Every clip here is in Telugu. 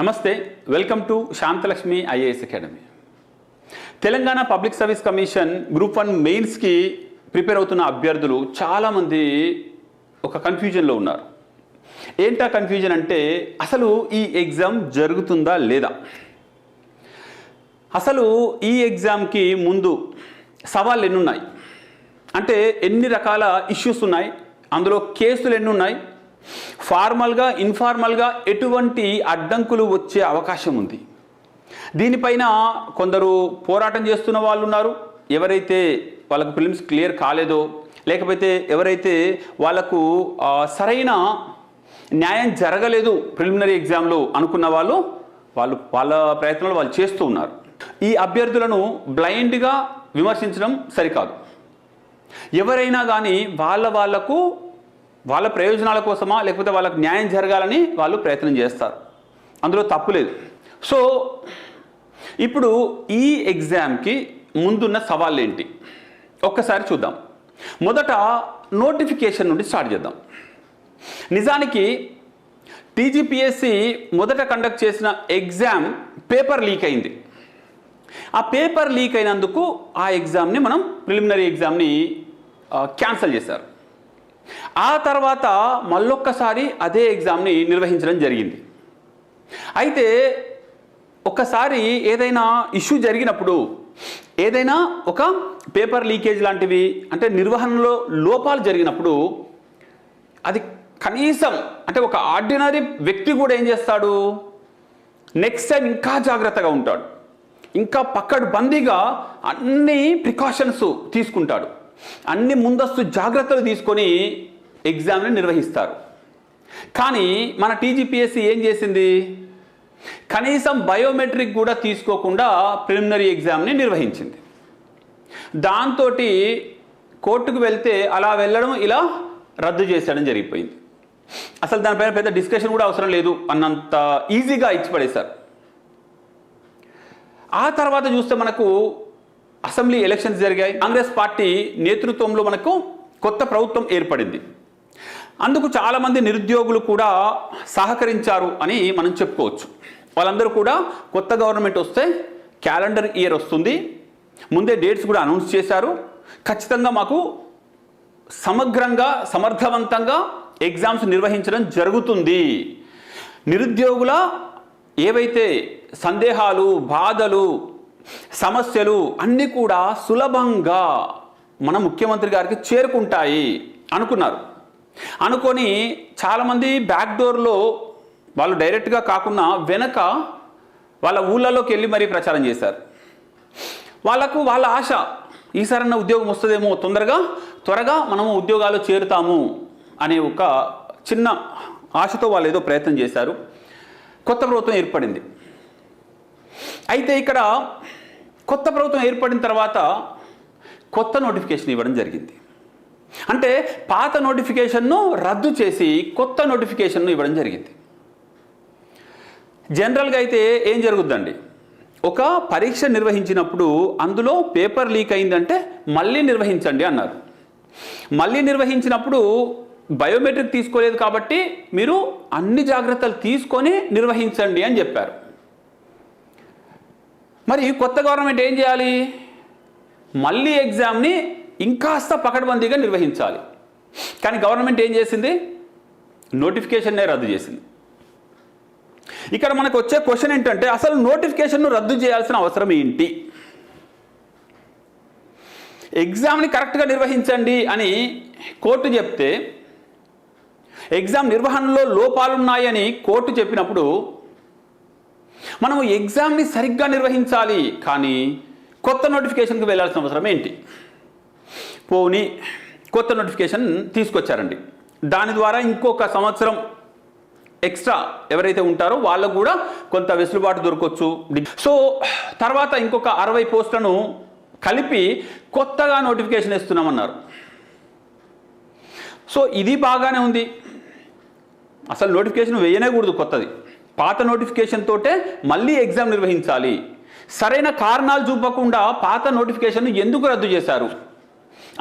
నమస్తే welcome to Shanthalakshmi I A S academy. Telangana public service commission group one మెయిన్స్కి ప్రిపేర్ అవుతున్న అభ్యర్థులు చాలామంది ఒక కన్ఫ్యూజన్లో ఉన్నారు. ఏంటా కన్ఫ్యూజన్ అంటే అసలు ఈ ఎగ్జామ్ జరుగుతుందా లేదా? అసలు ఈ ఎగ్జామ్కి ముందు సవాళ్ళు ఎన్ని ఉన్నాయి అంటే ఎన్ని రకాల ఇష్యూస్ ఉన్నాయి? అందులో కేసులు ఎన్ని ఉన్నాయి ఫార్మల్గా ఇన్ఫార్మల్గా ఎటువంటి అడ్డంకులు వచ్చే అవకాశం ఉంది. దీనిపైన కొందరు పోరాటం చేస్తున్న వాళ్ళు ఉన్నారు ఎవరైతే వాళ్ళకు ఫిలిమ్స్ క్లియర్ కాలేదో లేకపోతే ఎవరైతే వాళ్ళకు సరైన న్యాయం జరగలేదు ప్రిలిమినరీ ఎగ్జామ్లో అనుకున్న వాళ్ళు వాళ్ళు వాళ్ళ ప్రయత్నాలు వాళ్ళు చేస్తూ ఉన్నారు. ఈ అభ్యర్థులను బ్లైండ్గా విమర్శించడం సరికాదు. ఎవరైనా కానీ వాళ్ళ వాళ్ళకు వాళ్ళ ప్రయోజనాల కోసమా లేకపోతే వాళ్ళకు న్యాయం జరగాలని వాళ్ళు ప్రయత్నం చేస్తారు. అందులో తప్పు లేదు. సో ఇప్పుడు ఈ ఎగ్జామ్కి ముందున్న సవాళ్ళు ఏంటి ఒక్కసారి చూద్దాం. మొదట నోటిఫికేషన్ నుండి స్టార్ట్ చేద్దాం. నిజానికి టీజీపీఎస్సి మొదట కండక్ట్ చేసిన ఎగ్జామ్ పేపర్ లీక్ అయింది. ఆ పేపర్ లీక్ అయినందుకు ఆ ఎగ్జామ్ని మనం ప్రిలిమినరీ ఎగ్జామ్ని క్యాన్సిల్ చేశారు. ఆ తర్వాత మళ్ళొక్కసారి అదే ఎగ్జామ్ని నిర్వహించడం జరిగింది. అయితే ఒక్కసారి ఏదైనా ఇష్యూ జరిగినప్పుడు ఏదైనా ఒక పేపర్ లీకేజ్ లాంటివి అంటే నిర్వహణలో లోపాలు జరిగినప్పుడు అది కనీసం అంటే ఒక ఆర్డినరీ వ్యక్తి కూడా ఏం చేస్తాడు? నెక్స్ట్ టైం ఇంకా జాగ్రత్తగా ఉంటాడు. ఇంకా పక్కడు బందీగా అన్ని ప్రికాషన్స్ తీసుకుంటాడు. అన్ని ముందస్తు జాగ్రత్తలు తీసుకొని ఎగ్జామ్ని నిర్వహిస్తారు. కానీ మన టీజీపీఎస్సీ ఏం చేసింది? కనీసం బయోమెట్రిక్ కూడా తీసుకోకుండా ప్రిలిమినరీ ఎగ్జామ్ని నిర్వహించింది. దాంతో కోర్టుకు వెళ్తే అలా వెళ్ళడం ఇలా రద్దు చేసేయడం జరిగిపోయింది. అసలు దానిపైన పెద్ద డిస్కషన్ కూడా అవసరం లేదు అన్నంత ఈజీగా ఇచ్చి పడేశారు ఆ తర్వాత చూస్తే మనకు అసెంబ్లీ ఎలక్షన్స్ జరిగాయి. కాంగ్రెస్ పార్టీ నేతృత్వంలో మనకు కొత్త ప్రభుత్వం ఏర్పడింది. అందుకు చాలామంది నిరుద్యోగులు కూడా సహకరించారు అని మనం చెప్పుకోవచ్చు. వాళ్ళందరూ కూడా కొత్త గవర్నమెంట్ వస్తే క్యాలెండర్ ఇయర్ వస్తుంది. ముందే డేట్స్ కూడా అనౌన్స్ చేశారు. ఖచ్చితంగా మాకు సమగ్రంగా సమర్థవంతంగా ఎగ్జామ్స్ నిర్వహించడం జరుగుతుంది. నిరుద్యోగుల ఏవైతే సందేహాలు బాధలు సమస్యలు అన్నీ కూడా సులభంగా మన ముఖ్యమంత్రి గారికి చేరుకుంటాయి అనుకున్నారు. అనుకొని చాలామంది బ్యాక్ డోర్లో వాళ్ళు డైరెక్ట్గా కాకుండా వెనక వాళ్ళ ఊళ్ళలోకి వెళ్ళి మరీ ప్రచారం చేశారు. వాళ్ళకు వాళ్ళ ఆశ ఈసారన్న ఉద్యోగం వస్తుందేమో తొందరగా త్వరగా మనము ఉద్యోగాలు చేరుతాము అనే ఒక చిన్న ఆశతో వాళ్ళు ఏదో ప్రయత్నం చేశారు. కొత్త ప్రభుత్వం ఏర్పడింది. అయితే ఇక్కడ కొత్త ప్రభుత్వం ఏర్పడిన తర్వాత కొత్త నోటిఫికేషన్ ఇవ్వడం జరిగింది. అంటే పాత నోటిఫికేషన్ను రద్దు చేసి కొత్త నోటిఫికేషన్ను ఇవ్వడం జరిగింది. జనరల్గా అయితే ఏం జరుగుద్దండి? ఒక పరీక్ష నిర్వహించినప్పుడు అందులో పేపర్ లీక్ అయిందంటే మళ్ళీ నిర్వహించండి అన్నారు. మళ్ళీ నిర్వహించినప్పుడు బయోమెట్రిక్ తీసుకోలేదు కాబట్టి మీరు అన్ని జాగ్రత్తలు తీసుకొని నిర్వహించండి అని చెప్పారు. మరి కొత్త గవర్నమెంట్ ఏం చేయాలి? మళ్ళీ ఎగ్జామ్ని ఇంకాస్త పకడ్బందీగా నిర్వహించాలి. కానీ గవర్నమెంట్ ఏం చేసింది? నోటిఫికేషన్నే రద్దు చేసింది. ఇక్కడ మనకు వచ్చే క్వశ్చన్ ఏంటంటే అసలు నోటిఫికేషన్ను రద్దు చేయాల్సిన అవసరం ఏంటి? ఎగ్జామ్ని కరెక్ట్గా నిర్వహించండి అని కోర్టు చెప్తే ఎగ్జామ్ నిర్వహణలో లోపాలున్నాయని కోర్టు చెప్పినప్పుడు మనము ఎగ్జామ్ని సరిగ్గా నిర్వహించాలి కానీ కొత్త నోటిఫికేషన్కి వెళ్ళాల్సిన అవసరం ఏంటి? పోని కొత్త నోటిఫికేషన్ తీసుకొచ్చారండి. దాని ద్వారా ఇంకొక సంవత్సరం ఎక్స్ట్రా ఎవరైతే ఉంటారో వాళ్ళకు కూడా కొంత వెసులుబాటు దొరకవచ్చు సో తర్వాత ఇంకొక అరవై పోస్టులను కలిపి కొత్తగా నోటిఫికేషన్ ఇస్తున్నామన్నారు సో ఇది బాగానే ఉంది. అసలు నోటిఫికేషన్ వేయనేకూడదు కొత్తది. పాత నోటిఫికేషన్ తోటే మళ్ళీ ఎగ్జామ్ నిర్వహించాలి. సరైన కారణాలు చూపకుండా పాత నోటిఫికేషన్ను ఎందుకు రద్దు చేశారు?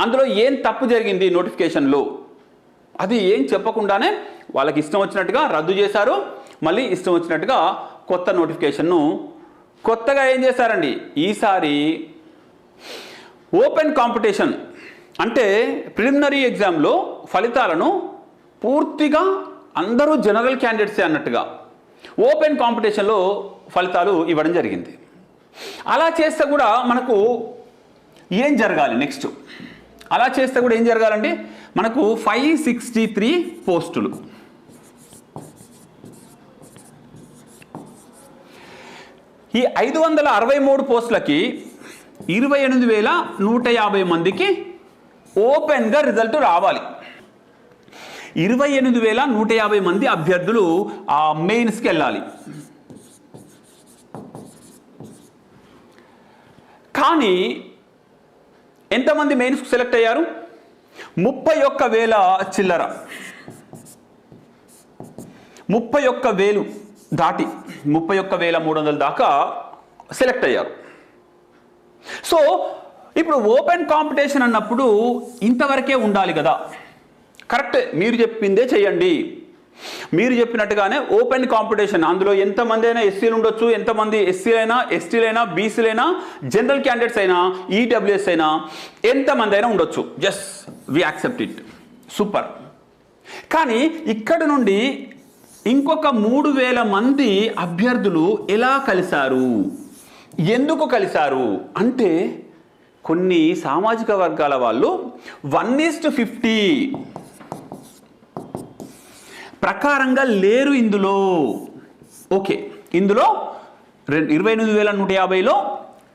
అందులో ఏం తప్పు జరిగింది నోటిఫికేషన్లో? అది ఏం చెప్పకుండానే వాళ్ళకి ఇష్టం వచ్చినట్టుగా రద్దు చేశారు. మళ్ళీ ఇష్టం వచ్చినట్టుగా కొత్త నోటిఫికేషన్ను కొత్తగా ఏం చేశారండి? ఈసారి ఓపెన్ కాంపిటీషన్ అంటే ప్రిలిమినరీ ఎగ్జామ్లో ఫలితాలను పూర్తిగా అందరూ జనరల్ క్యాండిడేట్సే అన్నట్టుగా ఓపెన్ కాంపిటీషన్లో ఫలితాలు ఇవ్వడం జరిగింది. అలా చేస్తే కూడా మనకు ఏం జరగాలి నెక్స్ట్? అలా చేస్తే కూడా ఏం జరగాలండి మనకు ఫైవ్ సిక్స్టీ త్రీ పోస్టులు. ఈ ఐదు వందల అరవై మూడు పోస్టులకి ఇరవై ఎనిమిది వేల నూట యాభై మందికి ఓపెన్గా రిజల్ట్ రావాలి. ఇరవై ఎనిమిది వేల నూట యాభై మంది అభ్యర్థులు ఆ మెయిన్స్కి వెళ్ళాలి. కానీ ఎంతమంది మెయిన్స్కు సెలెక్ట్ అయ్యారు? ముప్పై ఒక్క వేల చిల్లర. ముప్పై ఒక్క వేలు దాటి ముప్పై ఒక్క వేల మూడు వందల దాకా సెలెక్ట్ అయ్యారు. సో ఇప్పుడు ఓపెన్ కాంపిటీషన్ అన్నప్పుడు ఇంతవరకే ఉండాలి కదా. కరెక్ట్ మీరు చెప్పిందే చేయండి. మీరు చెప్పినట్టుగానే ఓపెన్ కాంపిటీషన్. అందులో ఎంతమంది అయినా ఎస్సీలు ఉండొచ్చు ఎంతమంది ఎస్సీలైనా ఎస్టీలైనా బీసీలైనా జనరల్ క్యాండిడేట్స్ అయినా ఈడబ్ల్యూఎస్ అయినా ఎంతమంది అయినా ఉండొచ్చు. Just we accept it super కానీ ఇక్కడ నుండి ఇంకొక మూడు వేల మంది అభ్యర్థులు ఎలా కలిశారు? ఎందుకు కలిశారు? అంటే కొన్ని సామాజిక వర్గాల వాళ్ళు వన్ ఈస్ట్ ఫిఫ్టీ. ప్రకారంగా లేరు ఇందులో. ఓకే ఇందులో రెండు ఇరవై ఎనిమిది వేల నూట యాభైలో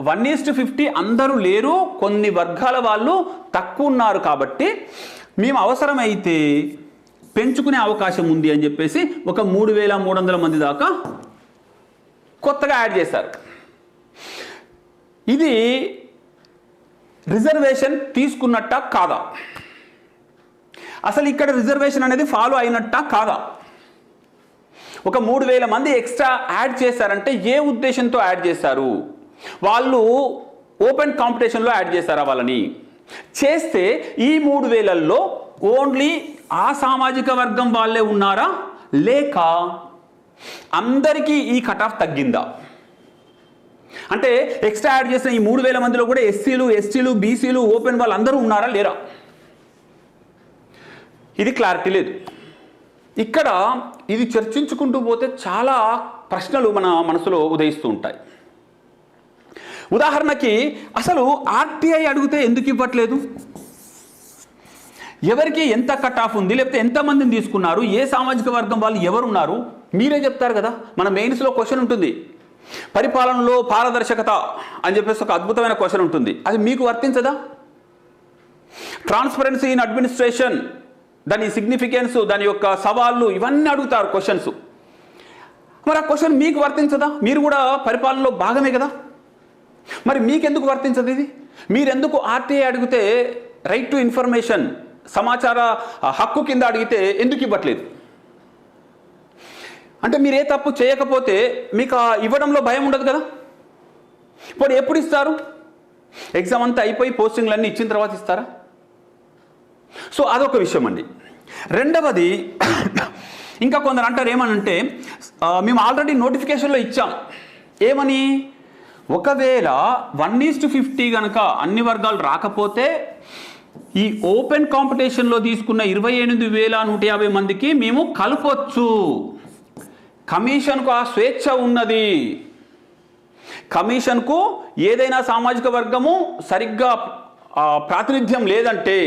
వన్ ఈస్ట్ ఫిఫ్టీ అందరూ లేరు కొన్ని వర్గాల వాళ్ళు తక్కువ ఉన్నారు కాబట్టి మేము అవసరమైతే పెంచుకునే అవకాశం ఉంది అని చెప్పేసి ఒక మూడు వేల మూడు వందల మంది దాకా కొత్తగా యాడ్ చేశారు. ఇది రిజర్వేషన్ తీసుకున్నట్ట కాదా? అసలు ఇక్కడ రిజర్వేషన్ అనేది ఫాలో అయినట్ట కాదా? ఒక మూడు వేల మంది ఎక్స్ట్రా యాడ్ చేశారంటే ఏ ఉద్దేశంతో యాడ్ చేశారు? వాళ్ళు ఓపెన్ కాంపిటీషన్లో యాడ్ చేశారా వాళ్ళని? చేస్తే ఈ మూడు వేలల్లో ఓన్లీ ఆ సామాజిక వర్గం వాళ్ళే ఉన్నారా? లేక అందరికీ ఈ కట్ ఆఫ్ తగ్గిందా? అంటే ఎక్స్ట్రా యాడ్ చేసిన ఈ మూడు వేల మందిలో కూడా ఎస్సీలు ఎస్టీలు బీసీలు ఓపెన్ వాళ్ళు అందరూ ఉన్నారా లేరా? ఇది క్లారిటీ లేదు. ఇక్కడ ఇది చర్చించుకుంటూ పోతే చాలా ప్రశ్నలు మన మనసులో ఉదయిస్తూ ఉంటాయి. ఉదాహరణకి అసలు ఆర్టీఐ అడిగితే ఎందుకు ఇవ్వట్లేదు? ఎవరికి ఎంత కట్ ఆఫ్ ఉంది? లేకపోతే ఎంతమందిని తీసుకున్నారు? ఏ సామాజిక వర్గం వాళ్ళు ఎవరున్నారు? మీరే చెప్తారు కదా. మన మెయిన్స్లో క్వశ్చన్ ఉంటుంది. పరిపాలనలో పారదర్శకత అని చెప్పేసి ఒక అద్భుతమైన క్వశ్చన్ ఉంటుంది. అది మీకు వర్తించదా? ట్రాన్స్పరెన్సీ ఇన్ అడ్మినిస్ట్రేషన్ దాని సిగ్నిఫికెన్స్ దాని యొక్క సవాళ్ళు ఇవన్నీ అడుగుతారు క్వశ్చన్స్ మరి ఆ క్వశ్చన్ మీకు వర్తించదా? మీరు కూడా పరిపాలనలో భాగమే కదా? మరి మీకెందుకు వర్తించదు ఇది? మీరెందుకు ఆర్టీఐ అడిగితే రైట్ టు ఇన్ఫర్మేషన్ సమాచార హక్కు కింద అడిగితే ఎందుకు ఇవ్వట్లేదు? అంటే మీరు ఏ తప్పు చేయకపోతే మీకు ఆ ఇవ్వడంలో భయం ఉండదు కదా? ఇప్పుడు ఎప్పుడు ఇస్తారు? ఎగ్జామ్ అంతా అయిపోయి పోస్టింగ్లు అన్నీ ఇచ్చిన తర్వాత ఇస్తారా? సో అదొక విషయం అండి రెండవది ఇంకా కొందరు అంటారు ఏమనంటే మేము ఆల్రెడీ నోటిఫికేషన్లో ఇచ్చాం. ఏమని? ఒకవేళ వన్ ఈస్ టు ఫిఫ్టీ కనుక అన్ని వర్గాలు రాకపోతే ఈ ఓపెన్ కాంపిటీషన్లో తీసుకున్న ఇరవై ఎనిమిది వేల నూట యాభై మందికి మేము కలపొచ్చు. కమిషన్కు ఆ స్వేచ్ఛ ఉన్నది. కమిషన్కు ఏదైనా సామాజిక వర్గము సరిగ్గా ప్రాతినిధ్యం లేదంటే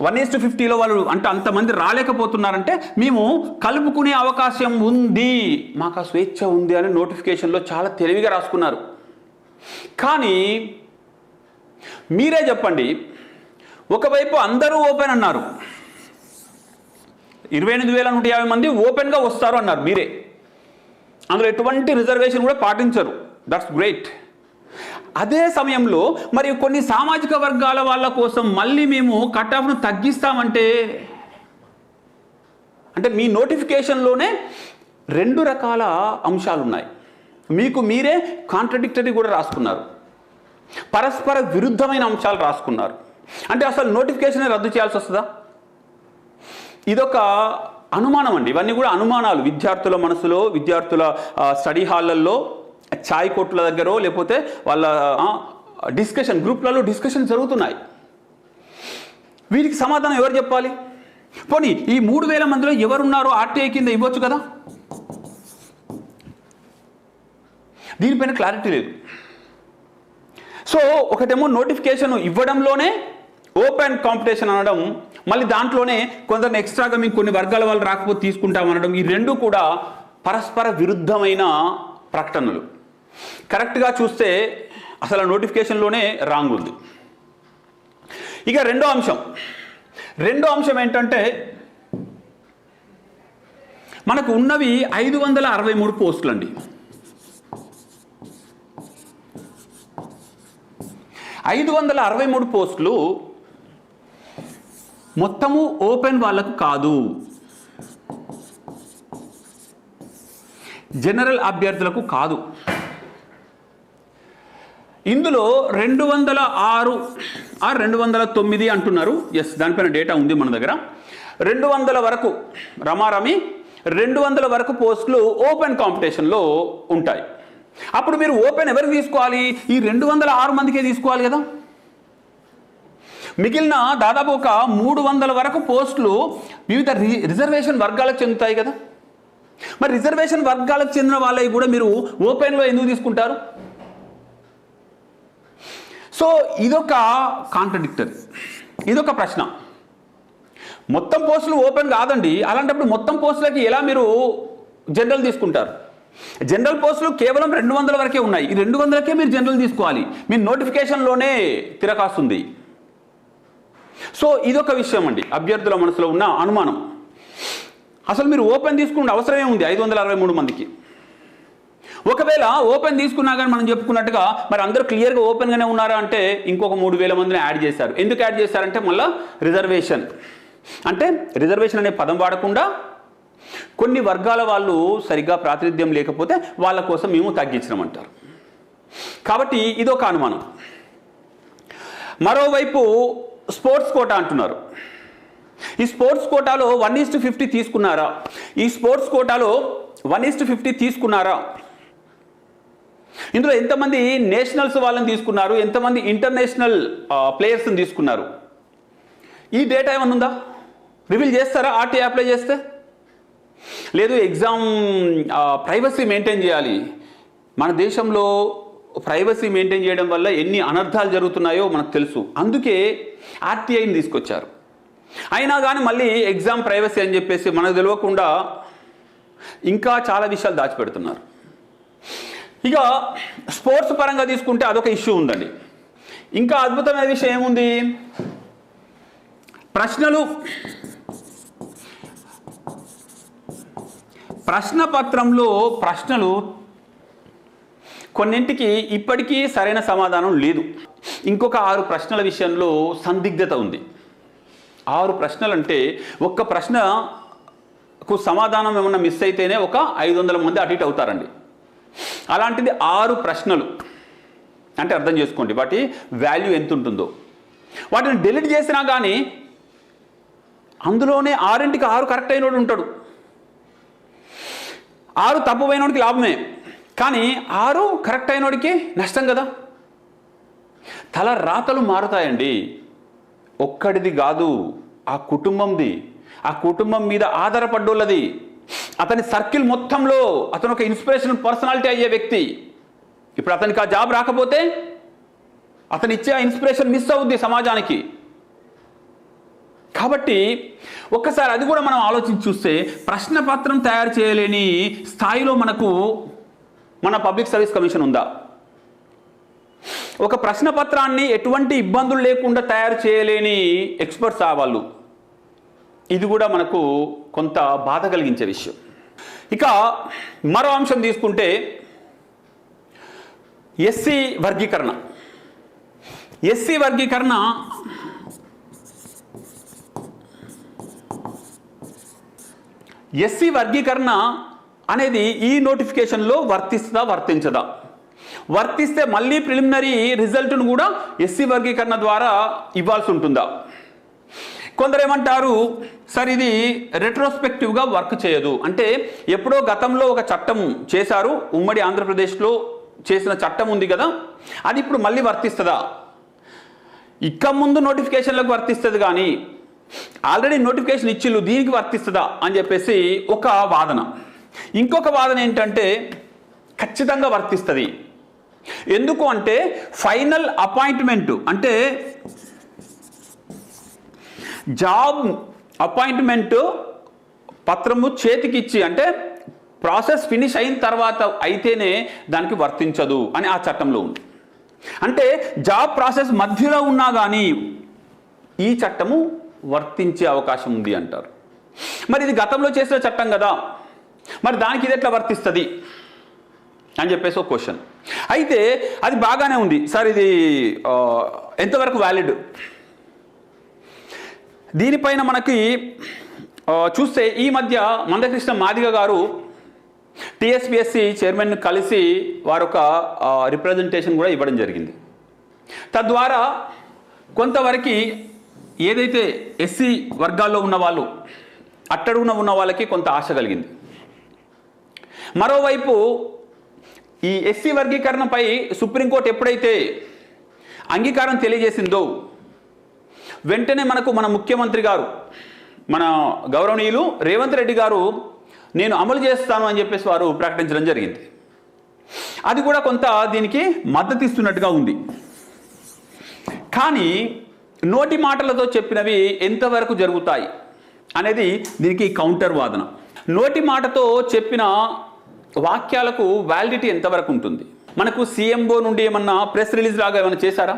వన్ ఈస్ టు ఫిఫ్టీలో వాళ్ళు అంటే అంతమంది రాలేకపోతున్నారంటే మేము కలుపుకునే అవకాశం ఉంది. మాకు ఆ స్వేచ్ఛ ఉంది అని నోటిఫికేషన్లో చాలా తెలివిగా రాసుకున్నారు. కానీ మీరే చెప్పండి ఒకవైపు అందరూ ఓపెన్ అన్నారు. ఇరవై ఎనిమిది వేల నూట యాభై మంది ఓపెన్గా వస్తారు అన్నారు మీరే. అందులో ఎటువంటి రిజర్వేషన్ కూడా పాటించరు. దట్స్ గ్రేట్ అదే సమయంలో మరి కొన్ని సామాజిక వర్గాల వాళ్ళ కోసం మళ్ళీ మేము కట్ ఆఫ్ను తగ్గిస్తామంటే? అంటే మీ నోటిఫికేషన్లోనే రెండు రకాల అంశాలు ఉన్నాయి మీకు మీరే కాంట్రడిక్టరీ కూడా రాసుకున్నారు. పరస్పర విరుద్ధమైన అంశాలు రాసుకున్నారు. అంటే అసలు నోటిఫికేషన్ రద్దు చేయాల్సి వస్తుందా? ఇదొక అనుమానం అండి ఇవన్నీ కూడా అనుమానాలు. విద్యార్థుల మనసులో విద్యార్థుల స్టడీ హాళ్ళల్లో ఛాయ్ కొట్ల దగ్గర లేకపోతే వాళ్ళ డిస్కషన్ గ్రూప్లలో డిస్కషన్ జరుగుతున్నాయి. వీరికి సమాధానం ఎవరు చెప్పాలి? పోనీ ఈ మూడు వేల మందిలో ఎవరున్నారో ఆర్టీఐ కింద ఇవ్వచ్చు కదా? దీనిపైన క్లారిటీ లేదు. సో ఒకటేమో నోటిఫికేషన్ ఇవ్వడంలోనే ఓపెన్ కాంపిటీషన్ అనడం మళ్ళీ దాంట్లోనే కొందరిని ఎక్స్ట్రాగా మీకు కొన్ని వర్గాల వాళ్ళు రాకపోతే తీసుకుంటాం అనడం ఈ రెండు కూడా పరస్పర విరుద్ధమైన ప్రకటనలు. కరెక్ట్గా చూస్తే అసలు నోటిఫికేషన్లోనే రాంగ్ ఉంది. ఇక రెండో అంశం. రెండో అంశం ఏంటంటే మనకు ఉన్నవి ఐదు వందల అరవై మూడు పోస్టులు అండి ఐదు వందల అరవై మూడు పోస్టులు మొత్తము ఓపెన్ వాళ్ళకు కాదు. జనరల్ అభ్యర్థులకు కాదు. ఇందులో రెండు వందల ఆరు ఆ రెండు వందల తొమ్మిది అంటున్నారు. ఎస్ దానిపైన డేటా ఉంది మన దగ్గర. రెండు వందల వరకు రమారమి రెండు వందల వరకు పోస్టులు ఓపెన్ కాంపిటీషన్లో ఉంటాయి. అప్పుడు మీరు ఓపెన్ ఎవరికి తీసుకోవాలి? ఈ రెండు వందల ఆరు మందికే తీసుకోవాలి కదా? మిగిలిన దాదాపు ఒక మూడు వందల వరకు పోస్టులు వివిధ రి- రిజర్వేషన్ వర్గాలకు చెందుతాయి కదా? మరి రిజర్వేషన్ వర్గాలకు చెందిన వాళ్ళవి కూడా మీరు ఓపెన్లో ఎందుకు తీసుకుంటారు? సో ఇదొక కాంట్రడిక్టరీ ఇదొక ప్రశ్న. మొత్తం పోస్టులు ఓపెన్ కాదండి. అలాంటప్పుడు మొత్తం పోస్టులకి ఎలా మీరు జనరల్ తీసుకుంటారు? జనరల్ పోస్టులు కేవలం రెండు వందల వరకే ఉన్నాయి. ఈ రెండు వందలకే మీరు జనరల్ తీసుకోవాలి. మీ నోటిఫికేషన్లోనే తిరకాస్తుంది సో ఇదొక విషయం అండి. అభ్యర్థుల మనసులో ఉన్న అనుమానం. అసలు మీరు ఓపెన్ తీసుకునే అవసరమే ఉంది ఐదు వందల అరవై మూడు మందికి. ఒకవేళ ఓపెన్ తీసుకున్నా కానీ మనం చెప్పుకున్నట్టుగా మరి అందరూ క్లియర్గా ఓపెన్గానే ఉన్నారా అంటే ఇంకొక మూడు వేల మందిని యాడ్ చేశారు. ఎందుకు యాడ్ చేశారంటే మళ్ళీ రిజర్వేషన్. అంటే రిజర్వేషన్ అనే పదం వాడకుండా కొన్ని వర్గాల వాళ్ళు సరిగ్గా ప్రాతినిధ్యం లేకపోతే వాళ్ళ కోసం మేము తగ్గించినామంటారు. కాబట్టి ఇదొక అనుమానం. మరోవైపు స్పోర్ట్స్ కోటా అంటున్నారు. ఈ స్పోర్ట్స్ కోటాలో వన్ ఈస్ టు ఫిఫ్టీ తీసుకున్నారా? ఈ స్పోర్ట్స్ కోటాలో వన్ ఈస్ టు ఫిఫ్టీ తీసుకున్నారా? ఇందులో ఎంతమంది నేషనల్స్ వాళ్ళని తీసుకున్నారు? ఎంతమంది ఇంటర్నేషనల్ ప్లేయర్స్ని తీసుకున్నారు? ఈ డేటా ఏమైనా ఉందా? రివీల్ చేస్తారా? ఆర్టీ అప్లై చేస్తే? లేదు ఎగ్జామ్ ప్రైవసీ మెయింటైన్ చేయాలి. మన దేశంలో ప్రైవసీ మెయింటైన్ చేయడం వల్ల ఎన్ని అనర్థాలు జరుగుతున్నాయో మనకు తెలుసు. అందుకే ఆర్టీఐని తీసుకొచ్చారు. అయినా కానీ మళ్ళీ ఎగ్జామ్ ప్రైవసీ అని చెప్పేసి మనకు తెలియకుండా ఇంకా చాలా విషయాలు దాచిపెడుతున్నారు. ఇక స్పోర్ట్స్ పరంగా తీసుకుంటే అదొక ఇష్యూ ఉందండి. ఇంకా అద్భుతమైన విషయం ఏముంది? ప్రశ్నలు ప్రశ్న పత్రంలో ప్రశ్నలు కొన్నింటికి ఇప్పటికీ సరైన సమాధానం లేదు. ఇంకొక ఆరు ప్రశ్నల విషయంలో సందిగ్ధత ఉంది. ఆరు ప్రశ్నలు అంటే ఒక్క ప్రశ్నకు సమాధానం ఏమన్నా మిస్ అయితేనే ఒక ఐదు వందల మంది అటు ఇటు అవుతారండి. అలాంటిది ఆరు ప్రశ్నలు. అంటే అర్థం చేసుకోండి వాటి వాల్యూ ఎంత ఉంటుందో వాటిని డిలీట్ చేసినా కానీ అందులోనే ఆరింటికి ఆరు కరెక్ట్ అయినోడు ఉంటాడు. ఆరు తప్పు పోయినోడికి లాభమే. కానీ ఆరు కరెక్ట్ అయినోడికి నష్టం కదా. తల రాతలు మారుతాయండి. ఒక్కడిది కాదు ఆ కుటుంబంది. ఆ కుటుంబం మీద ఆధారపడ్డోళ్ళది. అతని సర్కిల్ మొత్తంలో అతను ఒక ఇన్స్పిరేషన్ పర్సనాలిటీ అయ్యే వ్యక్తి. ఇప్పుడు అతనికి ఆ జాబ్ రాకపోతే అతను ఇచ్చే ఆ ఇన్స్పిరేషన్ మిస్ అవుద్ది సమాజానికి. కాబట్టి ఒక్కసారి అది కూడా మనం ఆలోచించి చూస్తే ప్రశ్న పత్రం తయారు చేయలేని స్థాయిలో మనకు మన పబ్లిక్ సర్వీస్ కమిషన్ ఉందా? ఒక ప్రశ్న పత్రాన్ని ఎటువంటి ఇబ్బందులు లేకుండా తయారు చేయలేని ఎక్స్పర్ట్స్ ఆ వాళ్ళు. ఇది కూడా మనకు కొంత బాధ కలిగించే విషయం. ఇక మరో అంశం తీసుకుంటే ఎస్సీ వర్గీకరణ. ఎస్సీ వర్గీకరణ ఎస్సీ వర్గీకరణ అనేది ఈ నోటిఫికేషన్లో వర్తిస్తుందా వర్తించదా? వర్తిస్తే మళ్ళీ ప్రిలిమినరీ రిజల్ట్ను కూడా ఎస్సీ వర్గీకరణ ద్వారా ఇవ్వాల్సి ఉంటుందా? కొందరు ఏమంటారు సార్ ఇది రెట్రోస్పెక్టివ్గా వర్క్ చేయదు. అంటే ఎప్పుడో గతంలో ఒక చట్టం చేశారు. ఉమ్మడి ఆంధ్రప్రదేశ్లో చేసిన చట్టం ఉంది కదా? అది ఇప్పుడు మళ్ళీ వర్తిస్తుందా? ఇక్క ముందు నోటిఫికేషన్లకు వర్తిస్తుంది కానీ ఆల్రెడీ నోటిఫికేషన్ ఇచ్చిళ్ళు దీనికి వర్తిస్తుందా అని చెప్పేసి ఒక వాదన. ఇంకొక వాదన ఏంటంటే ఖచ్చితంగా వర్తిస్తుంది. ఎందుకు అంటే ఫైనల్ అపాయింట్మెంట్ అంటే జాబ్ అపాయింట్మెంట్ పత్రము చేతికిచ్చి అంటే ప్రాసెస్ ఫినిష్ అయిన తర్వాత అయితేనే దానికి వర్తించదు అని ఆ చట్టంలో ఉంది. అంటే జాబ్ ప్రాసెస్ మధ్యలో ఉన్నా కానీ ఈ చట్టము వర్తించే అవకాశం ఉంది అంటారు. మరి ఇది గతంలో చేసిన చట్టం కదా. మరి దానికి ఇది ఎట్లా వర్తిస్తుంది? అని చెప్పేసి ఒక క్వశ్చన్ అయితే అది బాగానే ఉంది. సార్ ఇది ఎంతవరకు వ్యాలిడ్? దీనిపైన మనకి చూస్తే ఈ మధ్య మందకృష్ణ మాదిగ గారు టిఎస్పిఎస్సి చైర్మన్ కలిసి వారొక రిప్రజెంటేషన్ కూడా ఇవ్వడం జరిగింది. తద్వారా కొంతవరకు ఏదైతే ఎస్సీ వర్గాల్లో ఉన్న వాళ్ళు అట్టడుగున ఉన్న వాళ్ళకి కొంత ఆశ కలిగింది. మరోవైపు ఈ ఎస్సీ వర్గీకరణపై సుప్రీంకోర్టు ఎప్పుడైతే అంగీకారం తెలియజేసిందో వెంటనే మనకు మన ముఖ్యమంత్రి గారు మన గౌరవనీయులు రేవంత్ రెడ్డి గారు నేను అమలు చేస్తాను అని చెప్పేసి వారు ప్రకటించడం జరిగింది. అది కూడా కొంత దీనికి మద్దతు ఇస్తున్నట్టుగా ఉంది. కానీ నోటి మాటలతో చెప్పినవి ఎంతవరకు జరుగుతాయి అనేది దీనికి కౌంటర్ వాదన. నోటి మాటతో చెప్పిన వాక్యాలకు వ్యాలిడిటీ ఎంతవరకు ఉంటుంది? మనకు సీఎంఓ నుండి ఏమన్నా ప్రెస్ రిలీజ్ లాగా ఏమైనా చేశారా?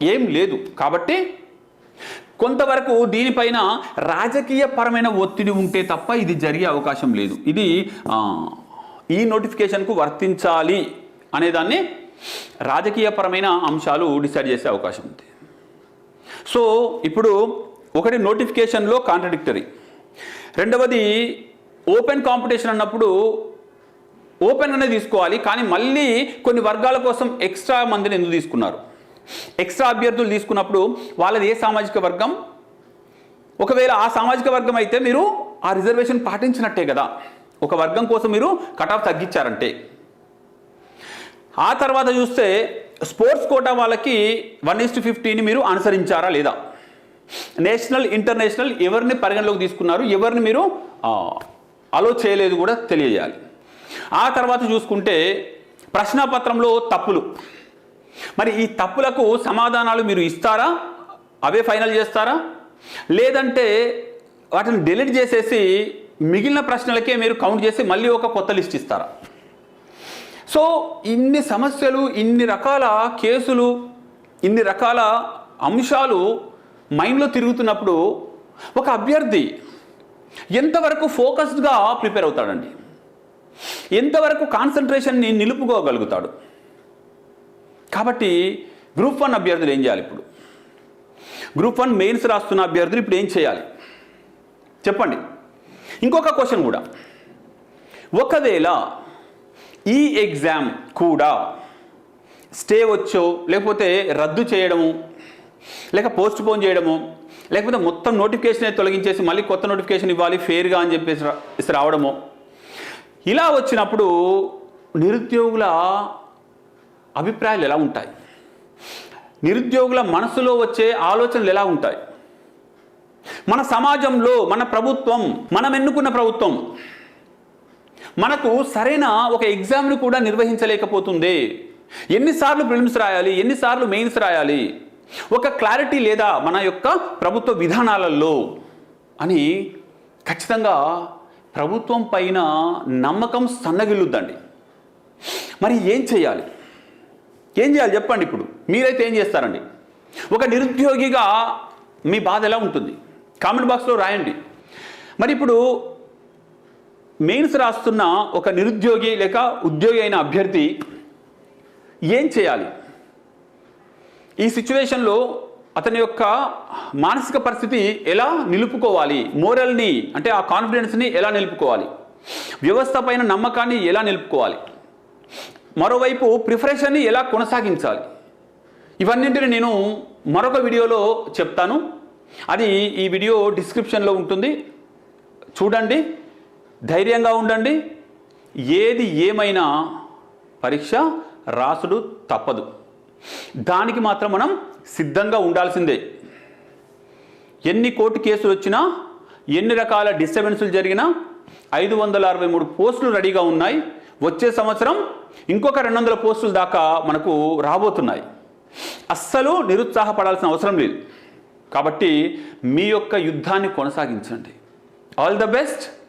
ఏం లేదు. కాబట్టి కొంతవరకు దీనిపైన రాజకీయ పరమైన ఒత్తిడి ఉంటే తప్ప ఇది జరిగే అవకాశం లేదు. ఇది ఈ నోటిఫికేషన్కు వర్తించాలి అనేదాన్ని రాజకీయపరమైన అంశాలు డిసైడ్ చేసే అవకాశం ఉంది. సో ఇప్పుడు ఒకటి నోటిఫికేషన్లో కాంట్రడిక్టరీ. రెండవది ఓపెన్ కాంపిటీషన్ అన్నప్పుడు ఓపెన్ అనేది తీసుకోవాలి కానీ మళ్ళీ కొన్ని వర్గాల కోసం ఎక్స్ట్రా మందిని ఎందుకు తీసుకున్నారు? ఎక్స్ట్రా అభ్యర్థులు తీసుకున్నప్పుడు వాళ్ళది ఏ సామాజిక వర్గం? ఒకవేళ ఆ సామాజిక వర్గం అయితే మీరు ఆ రిజర్వేషన్ పాటించినట్టే కదా. ఒక వర్గం కోసం మీరు కట్ ఆఫ్ తగ్గించారంటే. ఆ తర్వాత చూస్తే స్పోర్ట్స్ కోటా వాళ్ళకి వన్ ఇస్ టు ఫిఫ్టీని మీరు అనుసరించారా లేదా? నేషనల్ ఇంటర్నేషనల్ ఎవరిని పరిగణలోకి తీసుకున్నారు? ఎవరిని మీరు అలో చేయలేదు కూడా తెలియజేయాలి. ఆ తర్వాత చూసుకుంటే ప్రశ్నాపత్రంలో తప్పులు. మరి ఈ తప్పులకు సమాధానాలు మీరు ఇస్తారా? అవే ఫైనల్ చేస్తారా? లేదంటే వాటిని డిలీట్ చేసేసి మిగిలిన ప్రశ్నలకే మీరు కౌంట్ చేసి మళ్ళీ ఒక కొత్త లిస్ట్ ఇస్తారా? సో ఇన్ని సమస్యలు ఇన్ని రకాల కేసులు ఇన్ని రకాల అంశాలు మైండ్లో తిరుగుతున్నప్పుడు ఒక అభ్యర్థి ఎంతవరకు ఫోకస్డ్గా ప్రిపేర్ అవుతాడండి? ఎంతవరకు కాన్సన్ట్రేషన్ని నిలుపుకోగలుగుతాడు? కాబట్టి గ్రూప్ వన్ అభ్యర్థులు ఏం చేయాలి ఇప్పుడు? గ్రూప్ వన్ మెయిన్స్ రాస్తున్న అభ్యర్థులు ఇప్పుడు ఏం చేయాలి? చెప్పండి. ఇంకొక క్వశ్చన్ కూడా. ఒకవేళ ఈ ఎగ్జామ్ కూడా స్టే వచ్చో లేకపోతే రద్దు చేయడము లేక పోస్ట్ పోన్ చేయడము లేకపోతే మొత్తం నోటిఫికేషన్ తొలగించేసి మళ్ళీ కొత్త నోటిఫికేషన్ ఇవ్వాలి ఫేర్గా అని చెప్పేసి రావడము. ఇలా వచ్చినప్పుడు నిరుద్యోగుల అభిప్రాయాలు ఎలా ఉంటాయి? నిరుద్యోగుల మనసులో వచ్చే ఆలోచనలు ఎలా ఉంటాయి? మన సమాజంలో మన ప్రభుత్వం మనం ఎన్నుకున్న ప్రభుత్వం మనకు సరైన ఒక ఎగ్జామ్ను కూడా నిర్వహించలేకపోతుంది. ఎన్నిసార్లు ప్రిలిమ్స్ రాయాలి ఎన్నిసార్లు మెయిన్స్ రాయాలి ఒక క్లారిటీ లేదా మన యొక్క ప్రభుత్వ విధానాలలో అని ఖచ్చితంగా ప్రభుత్వం పైన నమ్మకం సన్నగిల్లుద్దండి. మరి ఏం చేయాలి? ఏం చేయాలి చెప్పండి ఇప్పుడు. మీరైతే ఏం చేస్తారండి? ఒక నిరుద్యోగిగా మీ బాధ ఎలా ఉంటుంది? కామెంట్ బాక్స్లో రాయండి. మరి ఇప్పుడు మెయిన్స్ రాస్తున్న ఒక నిరుద్యోగి లేక ఉద్యోగి అయిన అభ్యర్థి ఏం చేయాలి? ఈ సిచ్యువేషన్లో అతని యొక్క మానసిక పరిస్థితి ఎలా నిలుపుకోవాలి? మోరల్ని అంటే ఆ కాన్ఫిడెన్స్ని ఎలా నిలుపుకోవాలి? వ్యవస్థ పైన నమ్మకాన్ని ఎలా నిలుపుకోవాలి? మరోవైపు ప్రిఫరేషన్ని ఎలా కొనసాగించాలి? ఇవన్నింటిని నేను మరొక వీడియోలో చెప్తాను. అది ఈ వీడియో డిస్క్రిప్షన్లో ఉంటుంది. చూడండి ధైర్యంగా ఉండండి. ఏది ఏమైనా పరీక్ష రాసుడు తప్పదు. దానికి మాత్రం మనం సిద్ధంగా ఉండాల్సిందే. ఎన్ని కోర్టు కేసులు వచ్చినా ఎన్ని రకాల డిస్టర్బెన్సులు జరిగినా ఐదు వందల అరవై మూడు పోస్టులు రెడీగా ఉన్నాయి. వచ్చే సంవత్సరం ఇంకొక రెండు వందల పోస్టుల దాకా మనకు రాబోతున్నాయి. అస్సలు నిరుత్సాహపడాల్సిన అవసరం లేదు. కాబట్టి మీ యొక్క యుద్ధాన్ని కొనసాగించండి. All the best